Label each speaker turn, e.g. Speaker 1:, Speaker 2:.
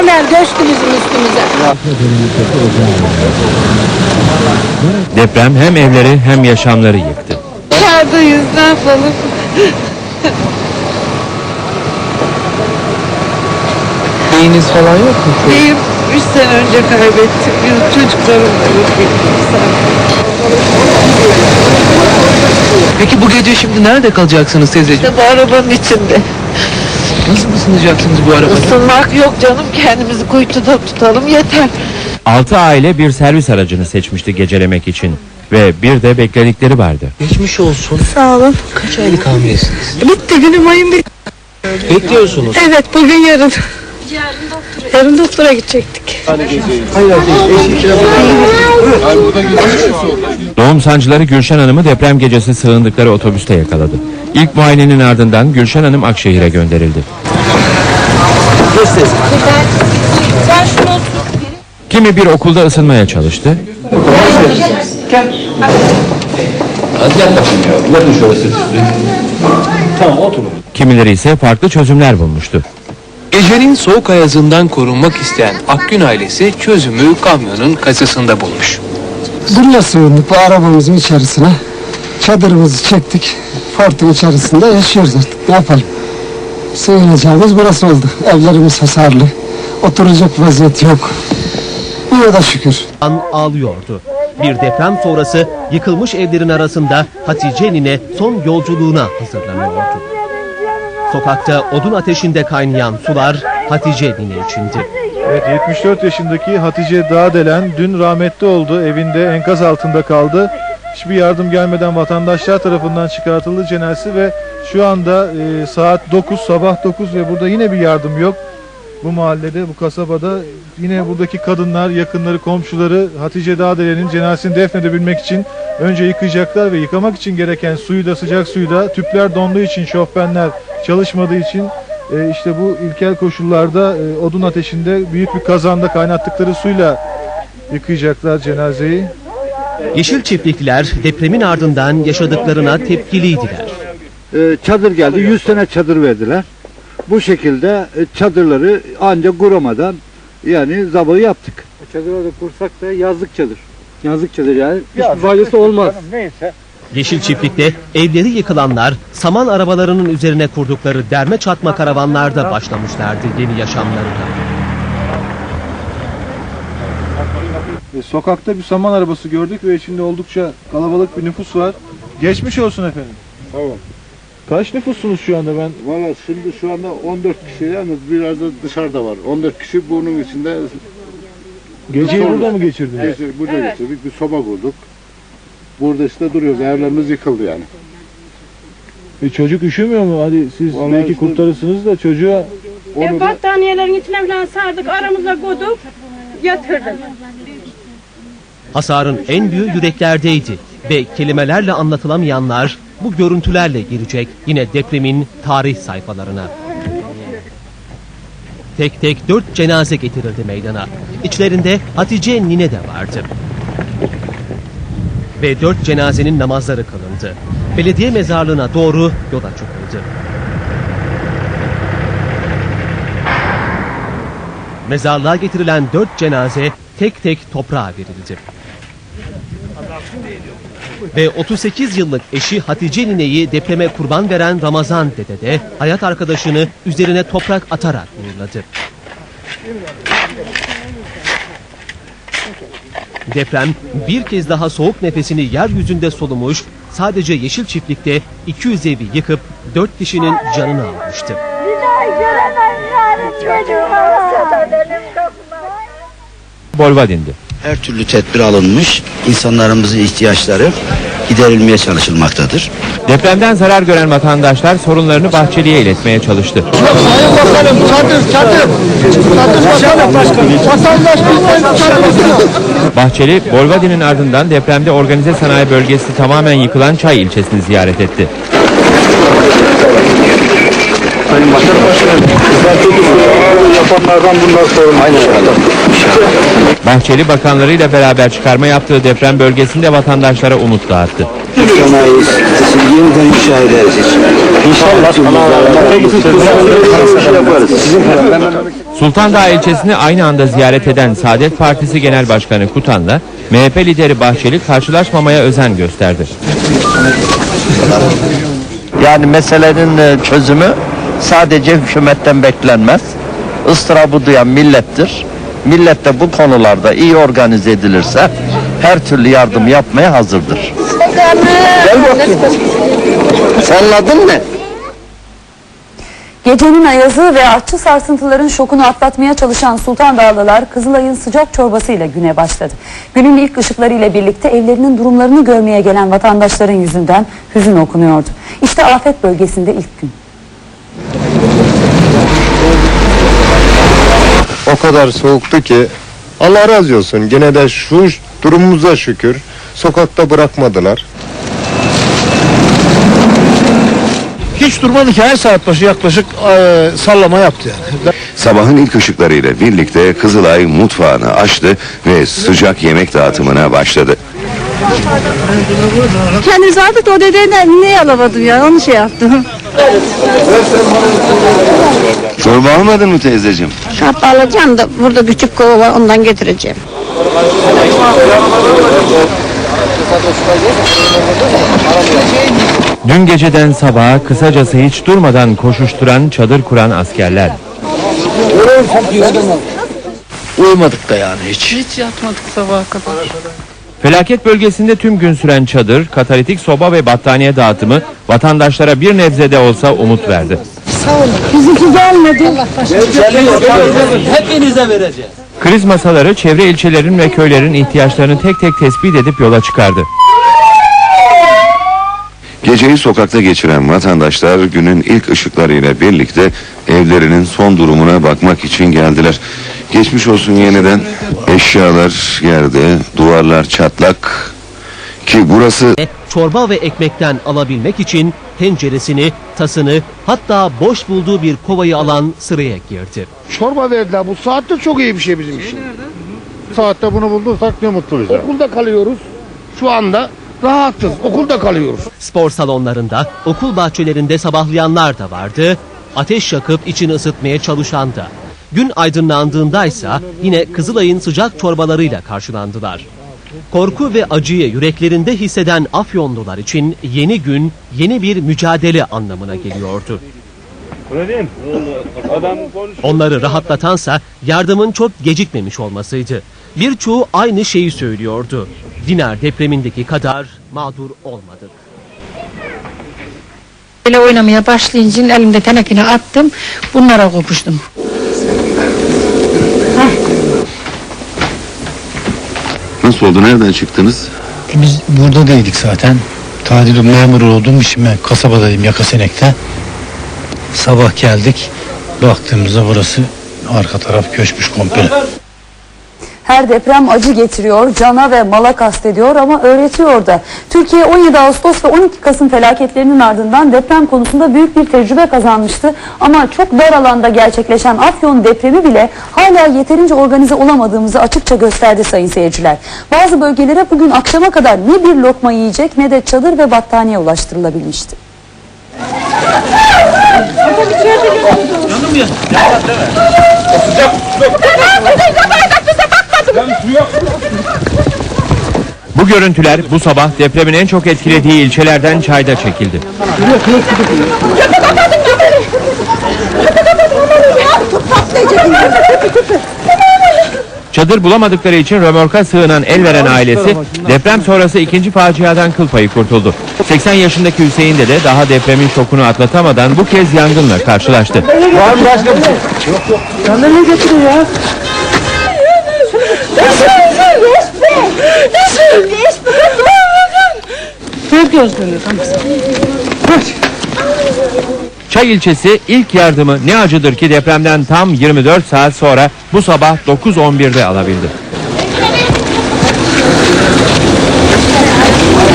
Speaker 1: Temel göçtü bizim üstümüze.
Speaker 2: Deprem hem evleri hem yaşamları yıktı.
Speaker 3: Dışarıdayız ne yapalım?
Speaker 4: Beyiniz falan yok mu?
Speaker 3: Beyim 3 sene önce kaybettim. Benim çocuklarım da yok.
Speaker 4: Peki bu gece şimdi nerede kalacaksınız teyzeciğim?
Speaker 3: İşte bu arabanın içinde.
Speaker 4: Nasıl ısınacaksınız bu arabada?
Speaker 3: Isınmak yok canım. Kendimizi kuytuda tutalım yeter.
Speaker 2: Altı aile bir servis aracını seçmişti gecelemek için. Ve bir de bekledikleri vardı.
Speaker 4: Geçmiş olsun.
Speaker 1: Sağ olun.
Speaker 4: Kaç aylık hamilesiniz?
Speaker 1: Bitti günüm ayım bitti.
Speaker 4: Bekliyorsunuz.
Speaker 1: Evet bugün yarın. Yarın doktora gidecektik.
Speaker 2: Doğum sancıları Gülşen Hanım'ı deprem gecesi sığındıkları otobüste yakaladı. İlk muayenenin ardından Gülşen Hanım Akşehir'e gönderildi. Kimi bir okulda ısınmaya çalıştı, kimileri ise farklı çözümler bulmuştu.
Speaker 4: Gecenin soğuk ayazından korunmak isteyen Akgün ailesi çözümü kamyonun kasasında bulmuş.
Speaker 5: Zırla sığındık bu arabamızın içerisine. Çadırımızı çektik. Fortun içerisinde yaşıyoruz artık. Ne yapalım? Sığınacağımız burası oldu. Evlerimiz hasarlı. Oturacak vaziyet yok. Buna da şükür.
Speaker 6: an ağlıyordu. Bir deprem sonrası yıkılmış evlerin arasında Hatice nine son yolculuğuna hazırlanıyordu. Sokakta odun ateşinde kaynayan sular Hatice nine içindi.
Speaker 7: Evet 74 yaşındaki Hatice Dağdelen dün rahmetli oldu. Evinde enkaz altında kaldı. Hiçbir yardım gelmeden vatandaşlar tarafından çıkartıldı cenazesi ve şu anda e, saat 9 sabah 9 ve burada yine bir yardım yok. Bu mahallede bu kasabada yine buradaki kadınlar yakınları komşuları Hatice Dağdelen'in cenazesini defnedebilmek için önce yıkayacaklar ve yıkamak için gereken suyu da sıcak suyu da tüpler donduğu için şofbenler çalışmadığı için e, işte bu ilkel koşullarda e, odun ateşinde büyük bir kazanda kaynattıkları suyla yıkayacaklar cenazeyi.
Speaker 6: Yeşil çiftlikler depremin ardından yaşadıklarına tepkiliydiler.
Speaker 8: e, çadır geldi. 100 tane çadır verdiler. Bu şekilde e, çadırları ancak kuramadan yani zabı yaptık. Çadırı da kursak da yazlık çadır. Yazlık çadır yani. Hiçbir faydası olmaz.
Speaker 6: Yeşil çiftlikte evleri yıkılanlar saman arabalarının üzerine kurdukları derme çatma karavanlarda başlamışlardı yeni yaşamlarına.
Speaker 7: E, sokakta bir saman arabası gördük ve içinde oldukça kalabalık bir nüfus var. Geçmiş olsun efendim.
Speaker 8: Tamam.
Speaker 7: Kaç nüfussunuz şu anda ben?
Speaker 8: Valla şimdi şu anda 14 kişi yalnız biraz da dışarıda var. 14 kişi bunun içinde
Speaker 7: Geceyi burada mı geçirdiniz?
Speaker 8: Geçir- burada geçirdik. Bir soba kurduk. Burada işte duruyoruz. Evlerimiz yıkıldı yani.
Speaker 7: E, çocuk üşümüyor mu? Hadi siz
Speaker 8: Vallahi
Speaker 7: belki
Speaker 8: işte-
Speaker 7: kurtarırsınız da çocuğa
Speaker 8: Onu
Speaker 1: E,
Speaker 8: da
Speaker 1: battaniyelerin içine falan sardık aramıza koyduk yatırdık.
Speaker 6: Hasarın en büyüğü yüreklerdeydi ve kelimelerle anlatılamayanlar bu görüntülerle girecek yine depremin tarih sayfalarına. Tek tek dört cenaze getirildi meydana. İçlerinde Hatice Nine de vardı. Ve dört cenazenin namazları kılındı. Belediye mezarlığına doğru yola çıkıldı. Mezarlığa getirilen dört cenaze tek tek toprağa verildi. Ve 38 yıllık eşi Hatice Nine'yi depreme kurban veren Ramazan Dede de hayat arkadaşını üzerine toprak atarak uğurladı. Deprem bir kez daha soğuk nefesini yeryüzünde solumuş, sadece yeşil çiftlikte 200 evi yıkıp 4 kişinin canını almıştı.
Speaker 9: Kapıma.
Speaker 2: Bolvadin'di.
Speaker 10: Her türlü tedbir alınmış, insanlarımızın ihtiyaçları giderilmeye çalışılmaktadır.
Speaker 2: Depremden zarar gören vatandaşlar sorunlarını Bahçeli'ye iletmeye çalıştı.
Speaker 5: Sayın Bakanım çadır çadır. Çadır bakanım. Vatandaş.
Speaker 2: Bahçeli, Bolvadin'in ardından depremde organize sanayi bölgesi tamamen yıkılan Çay ilçesini ziyaret etti.
Speaker 8: yapanlardan bundan sonra aynı
Speaker 2: Bahçeli bakanlarıyla beraber çıkarma yaptığı deprem bölgesinde vatandaşlara umut dağıttı.
Speaker 10: Sanayi yeniden
Speaker 2: ilçesini aynı anda ziyaret eden Saadet Partisi Genel Başkanı Kutan'la MHP lideri Bahçeli karşılaşmamaya özen gösterdi.
Speaker 11: Yani meselenin e, çözümü sadece hükümetten beklenmez. Istırabı duyan millettir. Millet de bu konularda iyi organize edilirse her türlü yardım yapmaya hazırdır.
Speaker 10: Senin adın ne?
Speaker 12: Gecenin ayazı ve artçı sarsıntıların şokunu atlatmaya çalışan Sultan Dağlılar Kızılay'ın sıcak çorbasıyla güne başladı. Günün ilk ışıkları ile birlikte evlerinin durumlarını görmeye gelen vatandaşların yüzünden hüzün okunuyordu. İşte afet bölgesinde ilk gün.
Speaker 13: Kadar soğuktu ki Allah razı olsun gene de şu durumumuza şükür sokakta bırakmadılar.
Speaker 8: Hiç durmadı ki her saat başı yaklaşık e, sallama yaptı yani.
Speaker 13: Sabahın ilk ışıklarıyla birlikte Kızılay mutfağını açtı ve sıcak yemek dağıtımına başladı.
Speaker 1: Kendiniz artık o dededen ne alamadım ya onu şey yaptım.
Speaker 13: Çorba almadın mı teyzeciğim?
Speaker 1: Şap alacağım da burada küçük kova var ondan getireceğim.
Speaker 2: Dün geceden sabaha kısacası hiç durmadan koşuşturan çadır kuran askerler.
Speaker 8: Uyumadık da yani hiç.
Speaker 3: Hiç yatmadık sabaha kadar.
Speaker 2: Felaket bölgesinde tüm gün süren çadır, katalitik soba ve battaniye dağıtımı vatandaşlara bir nebze de olsa umut verdi.
Speaker 1: Bizimki gelmedi.
Speaker 8: Hepinize vereceğiz.
Speaker 2: Kriz masaları çevre ilçelerin ve köylerin ihtiyaçlarını tek tek tespit edip yola çıkardı.
Speaker 13: Geceyi sokakta geçiren vatandaşlar günün ilk ışıklarıyla birlikte evlerinin son durumuna bakmak için geldiler. Geçmiş olsun yeniden eşyalar yerde, duvarlar çatlak ki burası
Speaker 6: Çorba ve ekmekten alabilmek için tenceresini, tasını hatta boş bulduğu bir kovayı alan sıraya girdi.
Speaker 8: Çorba verdiler. Bu saatte çok iyi bir şey bizim için. Saatte bunu bulduysak ne mutlu bize. Okulda kalıyoruz. Şu anda rahatız. Okulda kalıyoruz.
Speaker 6: Spor salonlarında, okul bahçelerinde sabahlayanlar da vardı. Ateş yakıp içini ısıtmaya çalışan da. Gün aydınlandığındaysa yine Kızılay'ın sıcak çorbalarıyla karşılandılar. Korku ve acıyı yüreklerinde hisseden Afyonlular için yeni gün, yeni bir mücadele anlamına geliyordu. Onları rahatlatansa yardımın çok gecikmemiş olmasıydı. Birçoğu aynı şeyi söylüyordu. Dinar depremindeki kadar mağdur olmadık.
Speaker 1: Böyle oynamaya başlayınca elimde tenekini attım. Bunlara kopuştum.
Speaker 13: Nasıl oldu? Nereden çıktınız?
Speaker 11: Biz burada değildik zaten. Tadil memur olduğum için ben kasabadayım Yakasenek'te. Sabah geldik. Baktığımızda burası arka taraf köşmüş komple.
Speaker 12: Her deprem acı getiriyor, cana ve mala kastediyor ama öğretiyor da. Türkiye 17 Ağustos ve 12 Kasım felaketlerinin ardından deprem konusunda büyük bir tecrübe kazanmıştı. Ama çok dar alanda gerçekleşen Afyon depremi bile hala yeterince organize olamadığımızı açıkça gösterdi sayın seyirciler. Bazı bölgelere bugün akşama kadar ne bir lokma yiyecek ne de çadır ve battaniye ulaştırılabilmişti.
Speaker 2: Bu görüntüler bu sabah depremin en çok etkilediği ilçelerden çayda çekildi. Çadır bulamadıkları için römorka sığınan el veren ailesi deprem sonrası ikinci faciadan kıl payı kurtuldu. 80 yaşındaki Hüseyin de daha depremin şokunu atlatamadan bu kez yangınla karşılaştı. Çay ilçesi ilk yardımı ne acıdır ki depremden tam 24 saat sonra bu sabah 9.11'de alabildi.